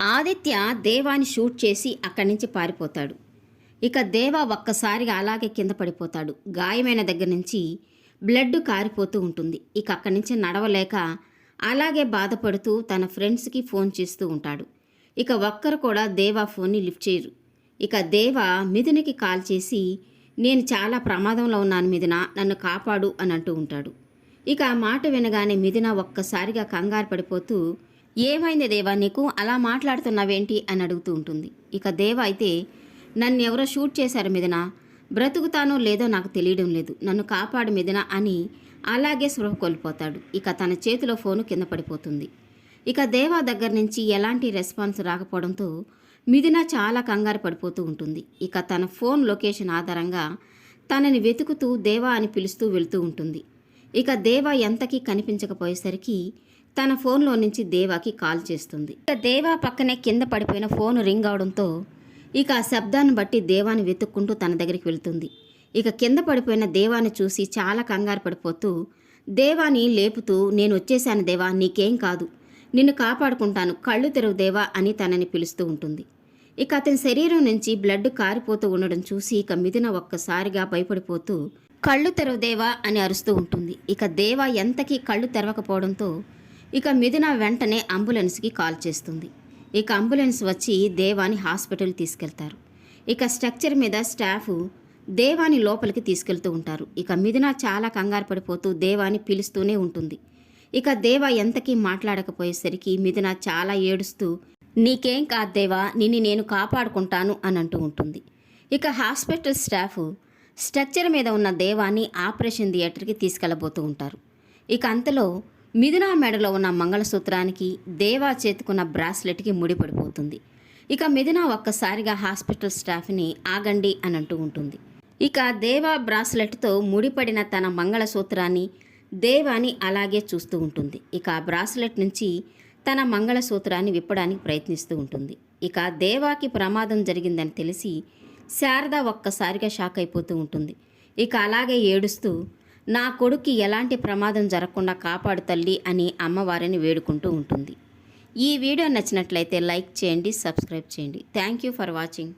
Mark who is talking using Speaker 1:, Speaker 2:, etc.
Speaker 1: ఆదిత్య దేవాని షూట్ చేసి అక్కడి నుంచి పారిపోతాడు. ఇక దేవ ఒక్కసారిగా అలాగే కింద పడిపోతాడు. గాయమైన దగ్గర నుంచి బ్లడ్ కారిపోతూ ఉంటుంది. ఇక అక్కడి నుంచి నడవలేక అలాగే బాధపడుతూ తన ఫ్రెండ్స్కి ఫోన్ చేస్తూ ఉంటాడు. ఇక ఒక్కరు కూడా దేవా ఫోన్ని లిఫ్ట్ చేయరు. ఇక దేవ మిథునికి కాల్ చేసి నేను చాలా ప్రమాదంలో ఉన్నాను మిథున నన్ను కాపాడు అని అంటూ ఉంటాడు. ఇక ఆ మాట వినగానే మిథున ఒక్కసారిగా కంగారు పడిపోతూ ఏమైంది దేవా నీకు? అలా మాట్లాడుతున్నావేంటి? అని అడుగుతూ ఉంటుంది. ఇక దేవ అయితే నన్ను ఎవరో షూట్ చేశారు మీదన? బ్రతుకుతానో లేదో నాకు తెలియడం లేదు. నన్ను కాపాడు మీదన అని అలాగే స్పృహ కోల్పోతాడు. ఇక తన చేతిలో ఫోను కింద పడిపోతుంది. ఇక దేవా దగ్గర నుంచి ఎలాంటి రెస్పాన్స్ రాకపోవడంతో మిథున చాలా కంగారు పడిపోతూ ఉంటుంది. ఇక తన ఫోన్ లొకేషన్ ఆధారంగా తనని వెతుకుతూ దేవా అని పిలుస్తూ వెళ్తూ ఉంటుంది. ఇక దేవా ఎంతకీ కనిపించకపోయేసరికి తన ఫోన్లో నుంచి దేవాకి కాల్ చేస్తుంది. ఇక దేవా పక్కనే కింద పడిపోయిన ఫోన్ రింగ్ అవడంతో ఇక ఆ శబ్దాన్ని బట్టి దేవాని వెతుక్కుంటూ తన దగ్గరికి వెళ్తుంది. ఇక కింద పడిపోయిన దేవాన్ని చూసి చాలా కంగారు పడిపోతూ దేవాని లేపుతూ నేను వచ్చేశాను దేవా నీకేం కాదు. నిన్ను కాపాడుకుంటాను. కళ్ళు తెరువు దేవా అని తనని పిలుస్తూ ఉంటుంది. ఇక అతని శరీరం నుంచి బ్లడ్ కారిపోతూ ఉండడం చూసి ఇక మిథున ఒక్కసారిగా భయపడిపోతూ కళ్ళు తెరవదేవా అని అరుస్తూ ఉంటుంది. ఇక దేవా ఎంతకీ కళ్ళు తెరవకపోవడంతో ఇక మిథున వెంటనే అంబులెన్స్కి కాల్ చేస్తుంది. ఇక అంబులెన్స్ వచ్చి దేవాని హాస్పిటల్ తీసుకెళ్తారు. ఇక స్ట్రక్చర్ మీద స్టాఫ్ దేవాని లోపలికి తీసుకెళ్తూ ఉంటారు. ఇక మిథున చాలా కంగారు పడిపోతూ దేవాని పిలుస్తూనే ఉంటుంది. ఇక దేవ ఎంతకీ మాట్లాడకపోయేసరికి మిథున చాలా ఏడుస్తూ నీకేం కాదు దేవా నిన్ను నేను కాపాడుకుంటాను అని అంటూ ఉంటుంది. ఇక హాస్పిటల్ స్టాఫ్ స్ట్రక్చర్ మీద ఉన్న దేవాన్ని ఆపరేషన్ థియేటర్కి తీసుకెళ్ళబోతూ ఉంటారు. ఇక అంతలో మిథునా మెడలో ఉన్న మంగళసూత్రానికి దేవా చేతుకున్న బ్రాస్లెట్కి ముడిపడిపోతుంది ఇక మిథున ఒక్కసారిగా హాస్పిటల్ స్టాఫ్ని ఆగండి అని అంటూ ఉంటుంది. ఇక దేవా బ్రాస్లెట్తో ముడిపడిన తన మంగళసూత్రాన్ని దేవాని అలాగే చూస్తూ ఉంటుంది. ఇక ఆ బ్రాస్లెట్ నుంచి తన మంగళసూత్రాన్ని విప్పడానికి ప్రయత్నిస్తూ ఉంటుంది. ఇక దేవాకి ప్రమాదం జరిగిందని తెలిసి శారద ఒక్కసారిగా షాక్ అయిపోతూ ఉంటుంది. ఇక అలాగే ఏడుస్తూ నా కొడుక్కి ఎలాంటి ప్రమాదం జరగకుండా కాపాడు తల్లి అని అమ్మవారిని వేడుకుంటూ ఉంటుంది. ఈ వీడియో నచ్చినట్లయితే లైక్ చేయండి సబ్స్క్రైబ్ చేయండి. Thank you for watching.